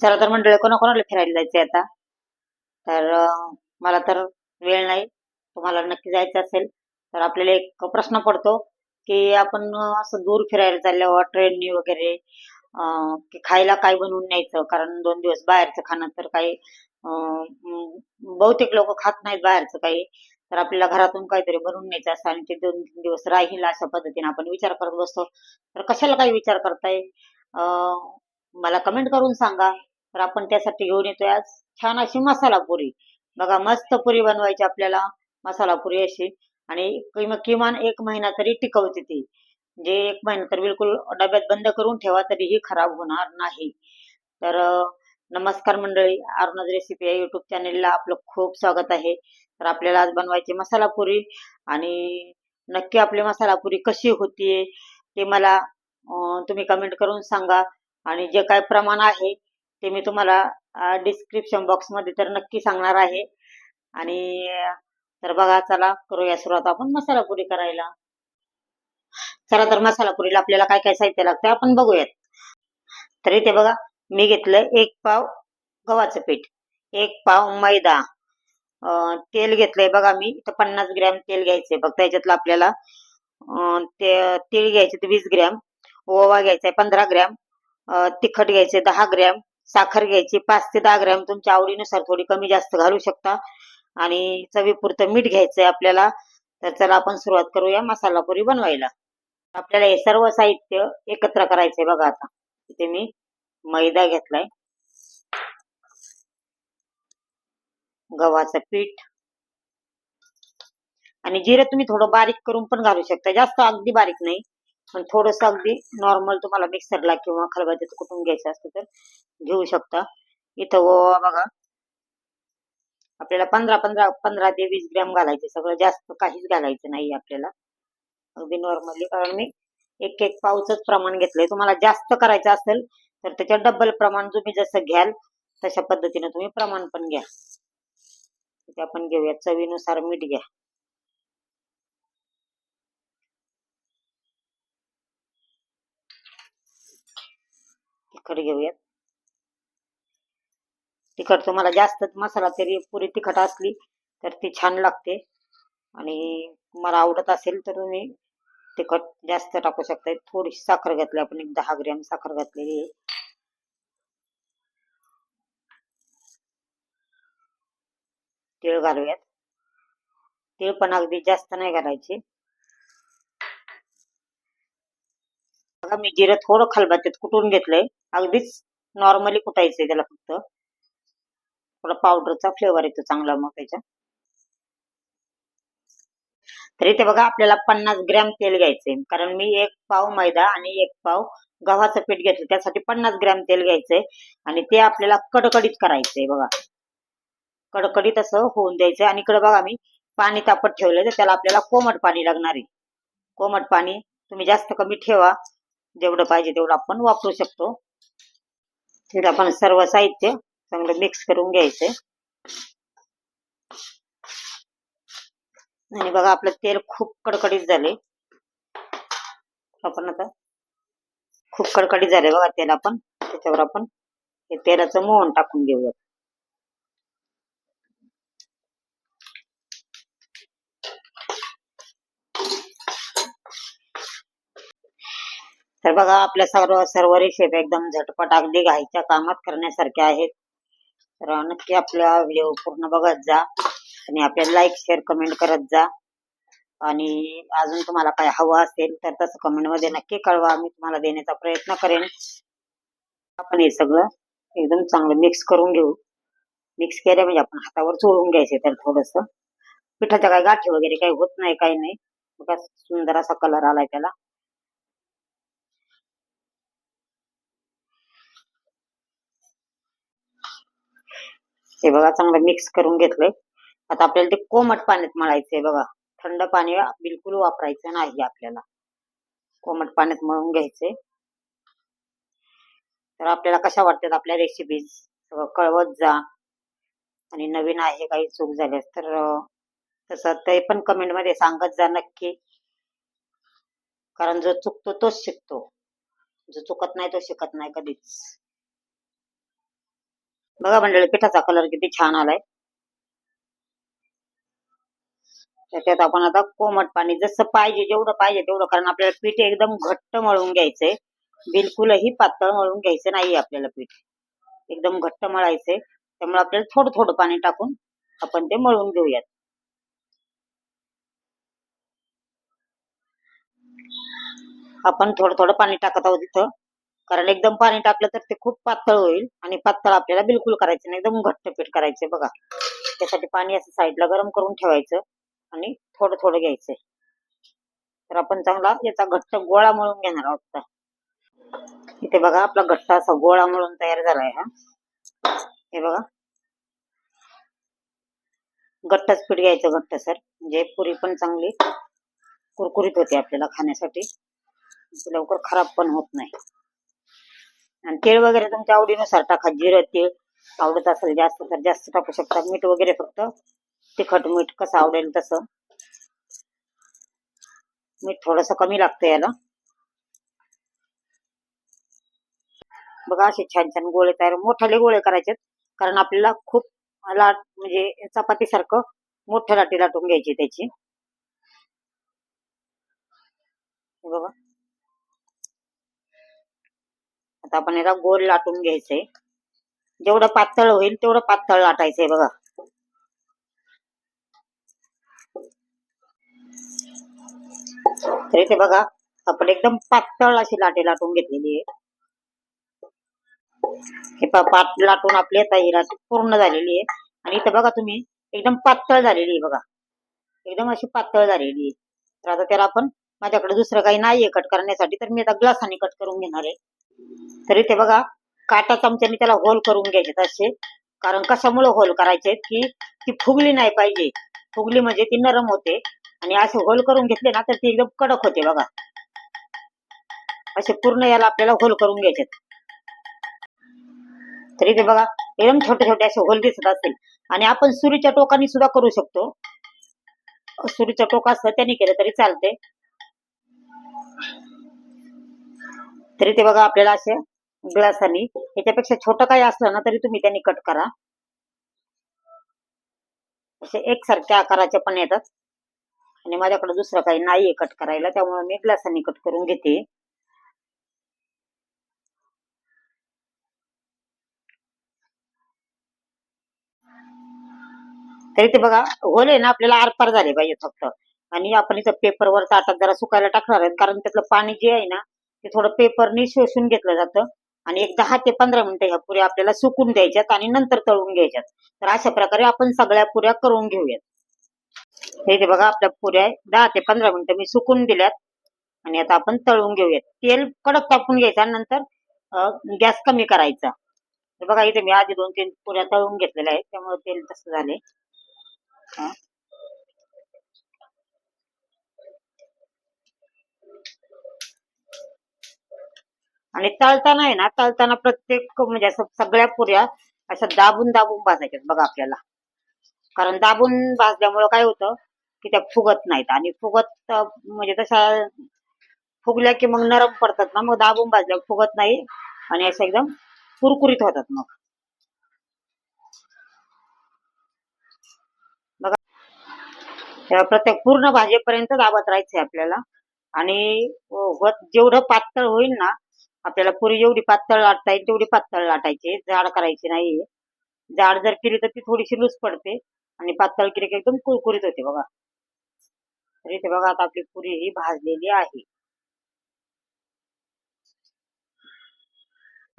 चला तर मंडळी कोणाकोणाला फिरायला जायचंय आता? तर मला तर वेळ नाही. तुम्हाला नक्की जायचं असेल तर आपल्याला एक प्रश्न पडतो की आपण असं दूर फिरायला चालल्यावर ट्रेननी वगैरे की खायला काय बनवून न्यायचं? कारण दोन दिवस बाहेरचं खाणं तर काही बहुतेक लोक खात नाहीत बाहेरचं काही. तर आपल्याला घरातून काहीतरी बनवून न्यायचं असतं आणि ते दोन तीन दिवस राहील अशा पद्धतीने आपण विचार करत बसतो. तर कशाला काही विचार करताय? मला कमेंट करून सांगा. तर आपण त्यासाठी घेऊन येतोय आज. छान अशी मसाला पुरी बघा मस्त पुरी बनवायची आपल्याला. मसाला पुरी अशी. आणि किमान एक महिना तरी टिकवते ती. म्हणजे एक महिना तर बिलकुल डब्यात बंद करून ठेवा तरीही खराब होणार नाही. तर नमस्कार मंडळी. अरुणाज रेसिपी या युट्यूब चॅनेलला आपलं खूप स्वागत आहे. तर आपल्याला आज बनवायची मसाला पुरी आणि नक्की आपली मसाला पुरी कशी होतीये ते मला तुम्ही कमेंट करून सांगा. आणि जे काय प्रमाण आहे ते मी तुम्हाला डिस्क्रिप्शन बॉक्समध्ये तर नक्की सांगणार आहे. आणि तर बघा चला करूया सुरुवात आपण मसाला पुरी करायला. चला तर मसाला पुरीला आपल्याला काय काय साहित्य लागतं आपण बघूयात. तर इथे बघा मी घेतलं एक पाव गव्हाचं पीठ एक पाव मैदा तेल घेतलंय बघा मी इथं पन्नास ग्रॅम तेल घ्यायचंय. फक्त याच्यातलं आपल्याला ते तीळ घ्यायचे वीस ग्रॅम ओवा घ्यायचा पंधरा ग्रॅम तिखट घ्यायचे दहा ग्रॅम साखर घ्यायची. पाच ते दहा ग्रॅम तुमच्या आवडीनुसार थोडी कमी जास्त घालू शकता. आणि चवीपुरतं मीठ घ्यायचंय आपल्याला. तर चला आपण सुरुवात करूया मसाला पुरी बनवायला. आपल्याला हे सर्व साहित्य एकत्र करायचंय बघा आता. इथे मी मैदा घेतलाय. गव्हाचं पीठ. आणि जिरं तुम्ही थोडं बारीक करून पण घालू शकता. जास्त अगदी बारीक नाही. पण थोडस अगदी नॉर्मल तुम्हाला मिक्सरला किंवा खलबत्त्यात कुठून घ्यायचं असतं तर घेऊ शकता. इथं ओवा बघा. आपल्याला पंधरा पंधरा पंधरा ते वीस ग्रॅम घालायचे. सगळं जास्त काहीच घालायचं नाही आपल्याला. अगदी नॉर्मली कारण मी एक एक पावचंच प्रमाण घेतलंय. तुम्हाला जास्त करायचं असेल तर त्याच्या डबल प्रमाण तुम्ही जसं घ्याल तशा पद्धतीने तुम्ही प्रमाण पण घ्या. आपण घेऊया. चवीनुसार मीठ घ्या. साखर घेऊयात. तिखट तुम्हाला जास्त मसाला तरी पुरी तिखट असली तर ती छान लागते. आणि तुम्हाला आवडत असेल तर तुम्ही तिखट जास्त टाकू शकता थोडीशी साखर घातली आपण एक दहा ग्रॅम साखर घातलेली आहे. तीळ घालूयात. तीळ पण अगदी जास्त नाही घालायचे. बघा मी जिरं थोडं खलबत्त्यात कुटून घेतलंय. अगदीच नॉर्मली कुटायचंय त्याला फक्त. थोडा पावडरचा फ्लेवर येतो चांगला मग त्याच्या. तर इथे बघा आपल्याला पन्नास ग्रॅम तेल घ्यायचंय. कारण मी एक पाव मैदा आणि एक पाव गव्हाचं पीठ घेतलं त्यासाठी पन्नास ग्रॅम तेल घ्यायचंय. आणि ते आपल्याला कडकडीत करायचंय बघा. कडकडीत असं होऊन द्यायचंय. आणि इकडे बघा मी पाणी तापत ठेवलंय तर त्याला आपल्याला कोमट पाणी लागणार आहे. कोमट पाणी तुम्ही जास्त कमी ठेवा. जेवढं पाहिजे तेवढं आपण वापरू शकतो. तिथे आपण सर्व साहित्य चांगलं मिक्स करून घ्यायचंय. आणि बघा आपलं तेल खूप कडकडीत झाले आपण आता खूप कडकडीत झाले बघा तेल आपण. त्याच्यावर आपण हे तेलाचं मोहन टाकून घेऊयात. तर बघा आपल्या सर्व सर्व रेसिपी एकदम झटपट अगदी घाईच्या कामात करण्यासारख्या आहेत. तर नक्की आपला व्हिडिओ पूर्ण बघत जा आणि आपल्याला लाईक शेअर कमेंट करत जा. आणि अजून तुम्हाला काय हवं असेल तर तसं कमेंटमध्ये नक्की कळवा. मी तुम्हाला देण्याचा प्रयत्न करेन. आपण हे सगळं एकदम चांगलं मिक्स करून घेऊ. मिक्स केलं म्हणजे आपण हातावर चोळून घ्यायचे तर थोडस. पिठाच्या काय गाठी वगैरे काही होत नाही काही नाही. बघा सुंदर असा कलर आलाय त्याला. हे बघा चांगलं मिक्स करून घेतलंय. आता आपल्याला ते कोमट पाण्यात मळायचंय बघा. थंड पाणी बिलकुल वापरायचं नाही आपल्याला. कोमट पाण्यात मळून घ्यायचंय. तर आपल्याला कशा वाटतात आपल्या रेसिपीज कळवत जा. आणि नवीन आहे काही चूक झाल्यास तर तसं ते पण कमेंटमध्ये सांगत जा नक्की. कारण जो चुकतो तोच शिकतो. जो चुकत नाही तो शिकत नाही कधीच. बघा मंडळी पिठाचा कलर किती छान आलाय. त्याच्यात आपण आता कोमट पाणी जसं पाहिजे जेवढं पाहिजे तेवढं कारण आपल्याला पीठ एकदम घट्ट मळून घ्यायचंय. बिलकुलही पातळ मळून घ्यायचं नाही आपल्याला पीठ. एकदम घट्ट मळायचंय. त्यामुळे आपल्याला थोडं थोडं पाणी टाकून आपण ते मळून घेऊयात. आपण थोडं थोडं पाणी टाकत आहोत इथं. कारण एकदम पाणी टाकलं तर ते खूप पातळ होईल आणि पातळ आपल्याला बिलकुल करायचं नाही. एकदम घट्ट पीठ करायचं बघा. त्यासाठी पाणी असं साईडला गरम करून ठेवायचं आणि थोडं थोडं घ्यायचं तर आपण चांगला याचा घट्ट गोळा मळून घेणार आहोत इथे बघा आपला घट्ट असा गोळा मळून तयार झालाय हा. हे बघा. घट्टच पीठ घ्यायचं घट्ट सर म्हणजे पुरी पण चांगली कुरकुरीत होते आपल्याला खाण्यासाठी. लवकर खराब पण होत नाही. आणि तेल वगैरे तुमच्या आवडीनुसार टाका. जिरं तेल आवडत असेल जास्त तर जास्त टाकू शकता. मीठ वगैरे फक्त तिखट मीठ कसं आवडेल तसं. मीठ थोडस कमी लागतं याला. बघा असे छान छान गोळे तयार मोठाले गोळे करायचे कारण आपल्याला खूप लाट म्हणजे चपाती सारखं मोठ्या लाटी लाटून घ्यायची त्याची. बघा. आता आपण याला गोल लाटून घ्यायचंय जेवढं पातळ होईल तेवढं पातळ लाटायचंय बघा. तर इथे बघा आपण एकदम पातळ अशी लाटे लाटून घेतलेली आहे. हे पाट पात लाटून आपली आता ही लाट पूर्ण झालेली आहे. आणि इथं बघा तुम्ही एकदम पातळ झालेली आहे बघा. एकदम अशी पातळ झालेली आहे. तर आता त्याला आपण माझ्याकडे दुसरं काही नाहीये कट करण्यासाठी तर मी आता ग्लासाने कट करून घेणार आहे. तरी ते बघा काटा चमच्याने त्याला होल करून घ्यायचे असे. कारण कशामुळे होल करायचे? की ती फुगली नाही पाहिजे. फुगली म्हणजे ती नरम होते. आणि असे होल करून घेतले ना तर ती एकदम कडक होते बघा. असे पूर्ण याला आपल्याला होल करून घ्यायचे तरी ते बघा एकदम छोटे छोटे असे होल दिसत असतील. आणि आपण सुरीच्या टोकाने सुद्धा करू शकतो. सुरीच्या टोक असतं त्यांनी केलं तरी चालते. तरी ते बघा आपल्याला असे ग्लासानी याच्यापेक्षा छोटं काही असलं ना तरी तुम्ही त्यांनी कट करा. असे एकसारख्या आकाराचे पण येतात. आणि माझ्याकडे दुसरं काही नाहीये कट करायला त्यामुळे मी ग्लासानी कट करून घेते. तरी ते बघा होले आहे ना आपल्याला आरपार झाले पाहिजे फक्त. आणि आपण इथं पेपरवर ताटात जरा सुकायला टाकणार आहेत कारण त्यातलं पाणी जे आहे ना ते थोडं पेपरनी शोषून घेतलं जातं. आणि एक दहा ते पंधरा मिनिटं ह्या पुऱ्या आपल्याला सुकून द्यायच्यात आणि नंतर तळून घ्यायच्यात. तर अशा प्रकारे आपण सगळ्या पुऱ्या करून घेऊयात. हे ते बघा आपल्या पुऱ्या दहा ते पंधरा मिनिटं मी सुकून दिल्यात. आणि आता आपण तळून घेऊयात. तेल कडक तापून घ्यायचा नंतर गॅस कमी करायचा. तर बघा इथे मी आधी दोन तीन पुऱ्या तळून घेतलेल्या आहेत. त्यामुळे तेल तसं झाले आणि तळताना आहे ना तळताना प्रत्येक म्हणजे असं सगळ्या पुऱ्या अशा दाबून दाबून भाजायच्यात बघा आपल्याला. कारण दाबून भाजल्यामुळं काय होतं की त्या फुगत नाहीत आणि फुगत म्हणजे तशा फुगल्या की मग नरम पडतात ना मग दाबून भाजल्या फुगत नाही आणि असं एकदम कुरकुरीत होतात मग. बघा. प्रत्येक पूर्ण भाजेपर्यंत दाबत राहायचंय आपल्याला आणि हो, हो, जेवढं पातळ होईल ना आपल्याला पुरी जेवढी पातळ लाटता येईल तेवढी पातळ लाटायची. जाड करायची नाही जाड जर केली तर ती थोडीशी लूज पडते आणि पातळ केली की एकदम कुरकुरीत होते बघा. तर इथे बघा आता आपली पुरी ही भाजलेली आहे.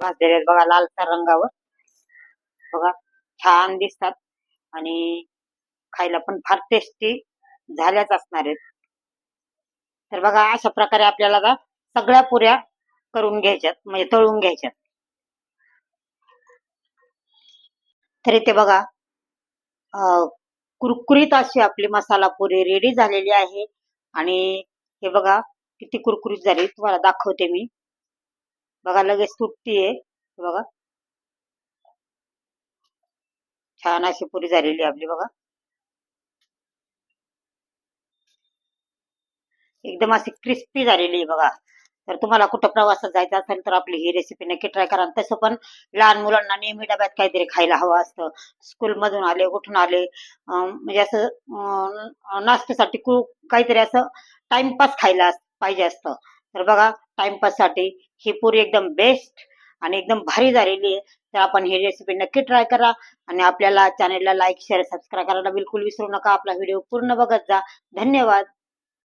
भाजलेली आहेत बघा लालसर रंगावर. बघा छान दिसतात. आणि खायला पण फार टेस्टी झाल्याच असणार आहेत. तर बघा अशा प्रकारे आपल्याला सगळ्या पुऱ्या करून घ्यायच्यात म्हणजे तळून घ्यायच्यात. तर इथे बघा कुरकुरीत अशी आपली मसाला पुरी रेडी झालेली आहे. आणि हे बघा किती कुरकुरीत झाली तुम्हाला दाखवते मी. बघा लगेच तुटतीये. बघा. छान अशी पुरी झालेली आपली बघा. एकदम अशी क्रिस्पी झालेली आहे बघा. तर तुम्हाला कुठं प्रवासात जायचं असेल तर आपली ही रेसिपी नक्की ट्राय करा. तसं पण लहान मुलांना नेहमी डब्यात काहीतरी खायला हवं असतं. स्कूलमधून आले कुठून आले म्हणजे असं नाश्त्यासाठी काहीतरी असं टाइमपास खायला पाहिजे असतं. तर बघा टाइमपाससाठी ही पुरी एकदम बेस्ट आणि एकदम भारी झालेली आहे. तर आपण ही रेसिपी नक्की ट्राय करा आणि आपल्याला चॅनेलला लाईक शेअर सबस्क्राईब करायला बिलकुल विसरू नका. आपला व्हिडिओ पूर्ण बघत जा. धन्यवाद.